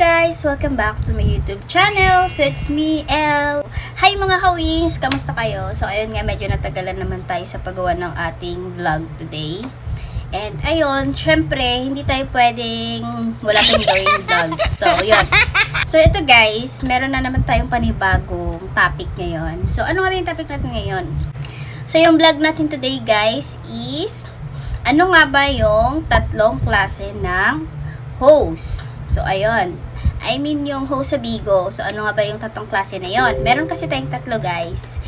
guys! Welcome back to my YouTube channel. So, it's me, El. Hi mga kawis! Kamusta kayo? So, ayun nga, medyo natagalan naman tayo sa paggawa ng ating vlog today. And ayun, syempre, hindi tayo pwedeng wala tayong gawing vlog. So, yun. So, ito guys, meron na naman tayong panibagong topic ngayon. So, ano nga ba yung topic natin ngayon? So, yung vlog natin today guys is ano nga ba yung tatlong klase ng hose? So, ayun. I mean, yung hose sa Bigo. So, ano nga ba yung tatlong klase na yon? Meron kasi tayong tatlo, guys.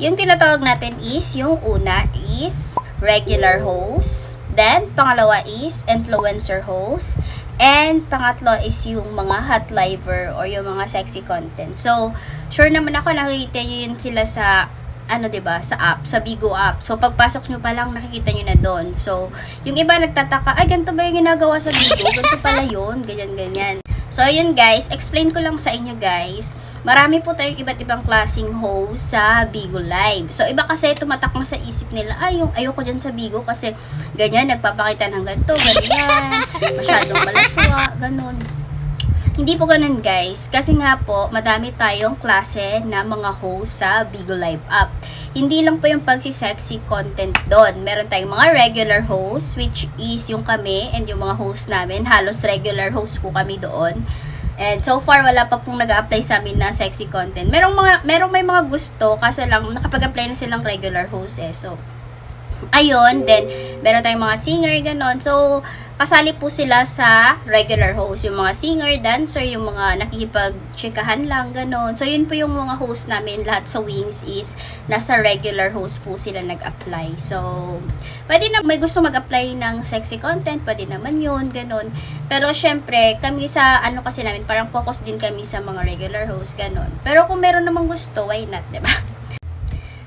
Yung tinatawag natin is, yung una is regular hose. Then, pangalawa is influencer hose. And, pangatlo is yung mga hot liver or yung mga sexy content. So, sure naman ako nakikita nyo yun sila sa ano 'di ba sa app, sa Bigo app. So pagpasok nyo pa lang nakikita nyo na doon. So yung iba nagtataka, ay ganito ba yung ginagawa sa Bigo? Ganito pala 'yon, ganyan ganyan. So yun guys, explain ko lang sa inyo guys. Marami po tayong iba't ibang klaseng host sa Bigo Live. So iba kasi tumatak na sa isip nila, ay yung ayoko diyan sa Bigo kasi ganyan nagpapakita ng ganito, ganyan, masyadong malaswa, ganun. Hindi po ganun guys. Kasi nga po, madami tayong klase na mga host sa Bigo Live app. Hindi lang po yung pagsisexy content doon. Meron tayong mga regular hosts, which is yung kami and yung mga host namin. Halos regular host po kami doon. And so far, wala pa pong nag apply sa amin na sexy content. Merong, mga, merong may mga gusto, kaso lang, nakapag-apply na silang regular host eh. So, ayun, then, meron tayong mga singer, ganon. So, kasali po sila sa regular host. Yung mga singer, dancer, yung mga nakikipag-chikahan lang, ganon. So, yun po yung mga host namin. Lahat sa Wings is nasa regular host po sila nag-apply. So, pwede na may gusto mag-apply ng sexy content, pwede naman yun, ganon. Pero, syempre, kami sa, ano kasi namin, parang focus din kami sa mga regular host, ganon. Pero, kung meron namang gusto, why not, ba?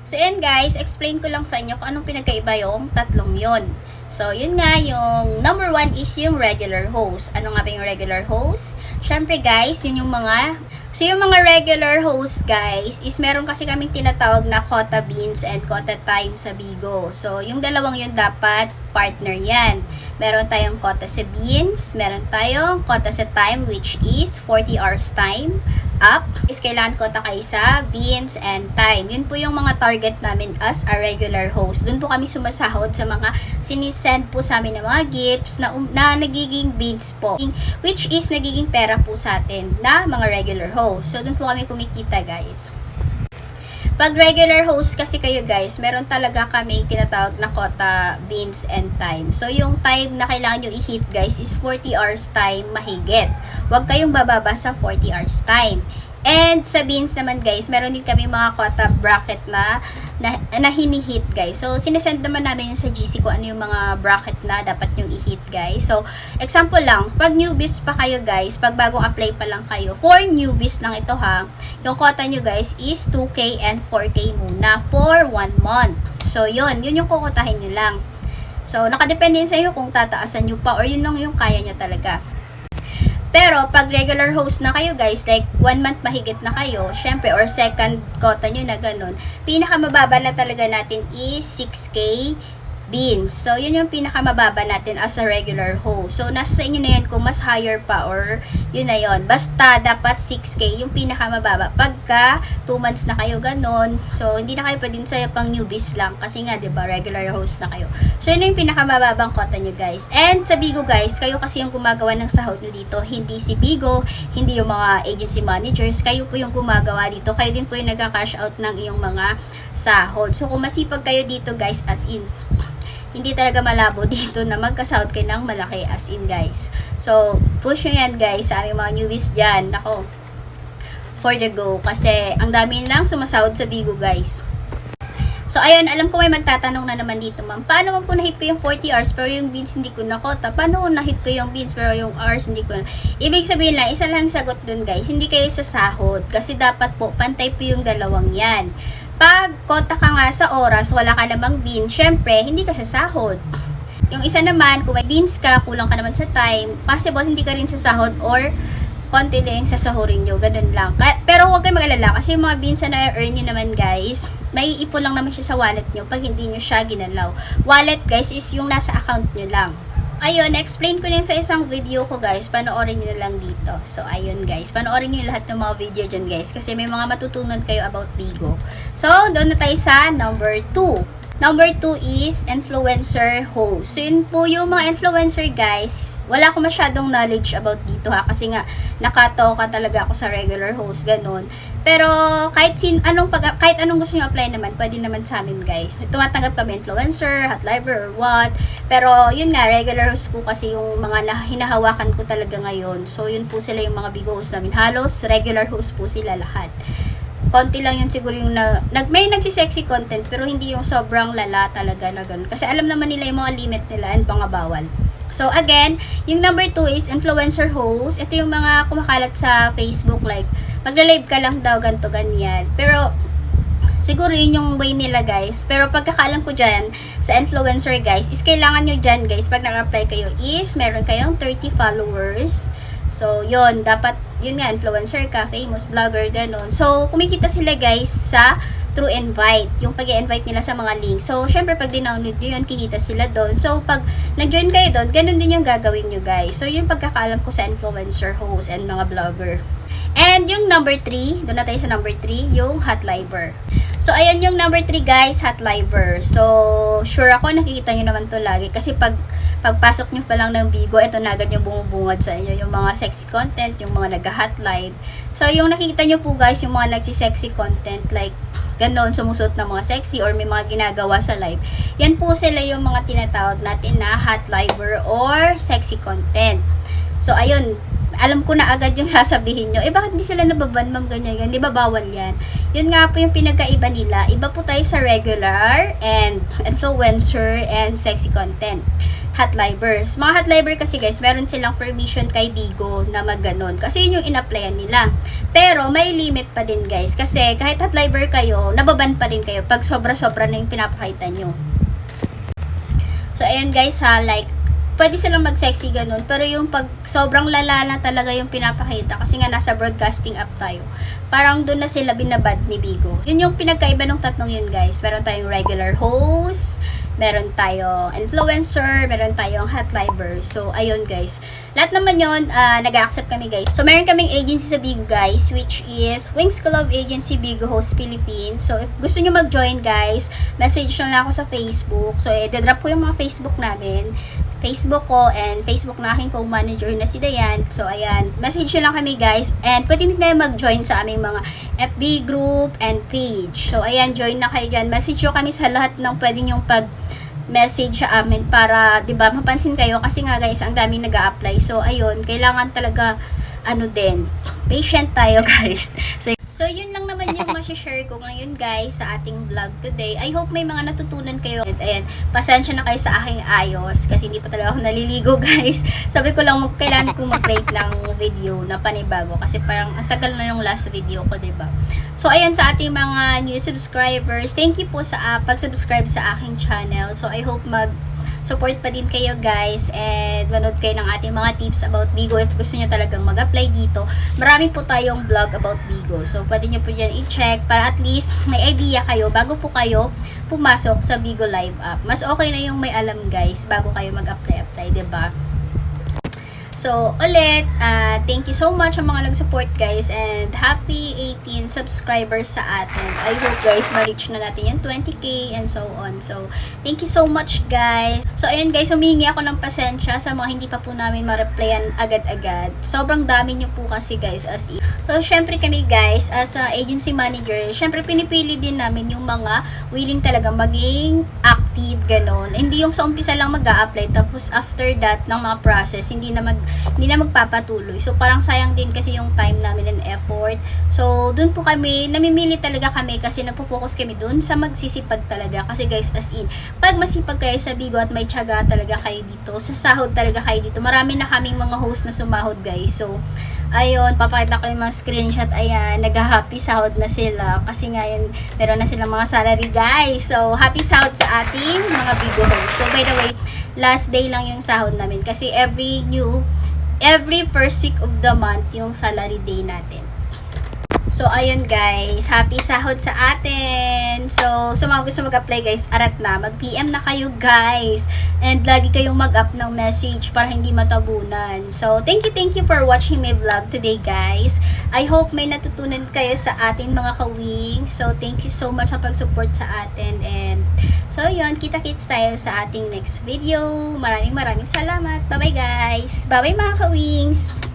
So, yan guys, explain ko lang sa inyo kung anong pinagkaiba yung tatlong yon. So, yun nga, yung number one is yung regular host. Ano nga ba yung regular host? Siyempre guys, yun yung mga So, yung mga regular host, guys, is meron kasi kaming tinatawag na quota beans and quota time sa Bigo. So, yung dalawang yun dapat partner yan. Meron tayong quota sa beans, meron tayong quota sa time, which is 40 hours time up. Is kailangan quota kayo sa beans and time. Yun po yung mga target namin as a regular host. Doon po kami sumasahod sa mga sinisend po sa amin ng mga gifts na, um, na nagiging beans po. Which is nagiging pera po sa atin na mga regular host. So, doon po kami kumikita, guys. Pag regular host kasi kayo guys, meron talaga kami tinatawag na quota, beans, and time. So, yung time na kailangan nyo i-hit guys is 40 hours time mahigit. Huwag kayong bababa sa 40 hours time. And sa beans naman guys, meron din kami mga quota bracket na na, na hinihit guys. So, sinesend naman namin yun sa GC kung ano yung mga bracket na dapat yung i-hit guys. So, example lang, pag newbies pa kayo guys, pag bagong apply pa lang kayo, for newbies lang ito ha, yung quota nyo guys is 2K and 4K muna for 1 month. So, yun, yun yung kukotahin nyo lang. So, nakadepende sa inyo kung tataasan nyo pa or yun lang yung kaya nyo talaga. Pero, pag regular host na kayo guys, like one month mahigit na kayo, syempre, or second quota nyo na ganun, pinakamababa na talaga natin is 6K beans. So, yun yung pinakamababa natin as a regular host. So, nasa sa inyo na yan kung mas higher pa or yun na yun. Basta, dapat 6K yung pinakamababa. Pagka 2 months na kayo ganun, so, hindi na kayo pwedeng sa'yo pang newbies lang. Kasi nga, ba regular host na kayo. So, yun yung pinakamababang quota nyo, guys. And, sa Bigo, guys, kayo kasi yung gumagawa ng sahod nyo dito. Hindi si Bigo, hindi yung mga agency managers. Kayo po yung gumagawa dito. Kayo din po yung nagka-cash out ng iyong mga sahod. So, kung masipag kayo dito, guys, as in, hindi talaga malabo dito na magkasahod kayo ng malaki as in guys. So, push nyo yan guys sa aming mga newbies dyan. Nako, for the go. Kasi, ang dami lang sumasahod sa Bigo guys. So, ayun, alam ko may magtatanong na naman dito, ma'am. Paano mo po na-hit ko yung 40 hours pero yung beans hindi ko nakota? Paano ko na-hit ko yung beans pero yung hours hindi ko na... Ibig sabihin lang, isa lang sagot dun guys. Hindi kayo sa. Kasi dapat po, pantay po yung dalawang yan. Pag kota ka nga sa oras, wala ka namang beans, syempre, hindi ka sa sahod. Yung isa naman, kung may beans ka, kulang ka naman sa time, possible hindi ka rin sa sahod or konti lang sa sahurin nyo, ganun lang. Pero huwag kayo mag-alala kasi yung mga beans na na-earn nyo naman guys, may ipon lang naman siya sa wallet nyo pag hindi nyo siya ginalaw. Wallet guys is yung nasa account nyo lang. Ayun, explain ko din sa isang video ko guys. Panoorin nyo lang dito. So, ayun guys. Panoorin nyo lahat ng mga video dyan guys. Kasi may mga matutunan kayo about Bigo. So, doon na tayo sa number 2. Number 2 is influencer host. So, yun po yung mga influencer guys. Wala ko masyadong knowledge about dito ha. Kasi nga, nakatoka talaga ako sa regular host. Ganun. Pero, kahit sin, anong pag, kahit anong gusto nyo apply naman, pwede naman sa amin guys. Tumatanggap kami influencer, hot liver, or what. Pero, yun nga, regular host po kasi yung mga na, hinahawakan ko talaga ngayon. So, yun po sila yung mga big host namin. Halos, regular host po sila lahat konti lang yun siguro yung na, nag, may nagsisexy content pero hindi yung sobrang lala talaga na ganun. Kasi alam naman nila yung mga limit nila and mga bawal. So again, yung number two is influencer host. Ito yung mga kumakalat sa Facebook like magla-live ka lang daw ganto ganyan. Pero siguro yun yung way nila guys. Pero pagkakalam ko dyan sa influencer guys is kailangan nyo dyan guys pag nag-apply kayo is meron kayong 30 followers. So, yun, dapat, yun nga, influencer ka, famous vlogger, ganun. So, kumikita sila guys sa through invite, yung pag invite nila sa mga link. So, syempre, pag dinownload nyo yun, kikita sila doon. So, pag nag-join kayo doon, ganun din yung gagawin nyo guys. So, yun pagkakalam ko sa influencer host and mga vlogger. And yung number 3, doon na tayo sa number 3, yung hot liver. So, ayan yung number 3 guys, hot liver. So, sure ako nakikita nyo naman to lagi. Kasi pag pagpasok nyo pa lang ng Bigo, ito na agad yung bumubungad sa inyo. Yung mga sexy content, yung mga nag-hot live. So, yung nakikita nyo po guys, yung mga nagsi-sexy content, like, ganon, sumusot ng mga sexy or may mga ginagawa sa live. Yan po sila yung mga tinatawag natin na hot liver or sexy content. So, ayun, alam ko na agad yung sasabihin nyo, eh bakit hindi sila nababan, ma'am, ganyan, yan, di ba bawal yan? Yun nga po yung pinagkaiba nila. Iba po tayo sa regular and influencer and sexy content hot livers. Mga hot liver kasi guys, meron silang permission kay Bigo na magganon. Kasi yun yung in-applyan nila. Pero may limit pa din guys. Kasi kahit hot liver kayo, nababan pa din kayo pag sobra-sobra na yung pinapakita nyo. So ayan guys ha, like pwede silang mag-sexy ganun. Pero yung pag sobrang lala na talaga yung pinapakita, kasi nga nasa broadcasting app tayo, parang doon na sila binabad ni Bigo. Yun yung pinagkaiba ng tatlong yun guys. Meron tayong regular host, meron tayong influencer, meron tayong hot liver. So, ayun guys. Lahat naman yun, uh, nag-accept kami guys. So, meron kaming agency sa Bigo guys, which is Wings Club Agency Bigo Host Philippines. So, if gusto nyo mag-join guys, message nyo na ako sa Facebook. So, i-drop ko yung mga Facebook namin. Facebook ko and Facebook na aking co-manager na si Dayan. So, ayan. Message nyo lang kami guys. And pwede din kayo mag-join sa aming mga FB group and page. So, ayan. Join na kayo dyan. Message nyo kami sa lahat ng pwede nyong pag message sa amin para, 'di ba, mapansin kayo kasi nga guys, ang daming nag-a-apply. So ayun, kailangan talaga ano din, patient tayo guys. So So, yun lang naman yung share ko ngayon guys sa ating vlog today. I hope may mga natutunan kayo. And ayan, pasensya na kayo sa aking ayos kasi hindi pa talaga ako naliligo guys. Sabi ko lang, kailangan ko mag-create ng video na panibago kasi parang ang tagal na yung last video ko, 'di ba? So, ayan sa ating mga new subscribers. Thank you po sa uh, pag-subscribe sa aking channel. So, I hope mag support pa din kayo guys and manood kayo ng ating mga tips about Bigo if gusto niyo talagang mag-apply dito. Marami po tayong vlog about Bigo. So, pwede niyo po dyan i-check para at least may idea kayo bago po kayo pumasok sa Bigo Live app. Mas okay na yung may alam guys bago kayo mag-apply-apply, ba? So, ulit, uh, thank you so much sa mga nag-support guys and happy 18 subscribers sa atin. I hope guys ma-reach na natin yung 20k and so on. So, thank you so much guys. So, ayun guys, humihingi ako ng pasensya sa mga hindi pa po namin ma-replyan agad-agad. Sobrang dami nyo po kasi guys as in. So, syempre kami guys, as a agency manager, syempre pinipili din namin yung mga willing talaga maging active, ganon. Hindi yung sa umpisa lang mag apply tapos after that ng mga process, hindi na mag hindi na magpapatuloy. So, parang sayang din kasi yung time namin and effort. So, dun po kami, namimili talaga kami kasi nagpo-focus kami dun sa magsisipag talaga. Kasi guys, as in, pag masipag kayo sa Bigo at may tiyaga talaga kayo dito, sa sahod talaga kayo dito, marami na kaming mga host na sumahod guys. So, ayun, papakita ko yung mga screenshot, ayan, nag-happy sahod na sila, kasi ngayon, meron na silang mga salary, guys. So, happy sahod sa ating mga Bigo host. So, by the way, last day lang yung sahod namin, kasi every new every first week of the month yung salary day natin. So, ayun guys, happy sahod sa atin. So, sa mga gusto mag-apply guys, arat na. Mag-PM na kayo guys. And lagi kayong mag-up ng message para hindi matabunan. So, thank you, thank you for watching my vlog today guys. I hope may natutunan kayo sa atin mga kawing. So, thank you so much sa pag-support sa atin. And, so yun, kita-kits tayo sa ating next video. Maraming maraming salamat. Bye-bye guys. Bye-bye mga kawings.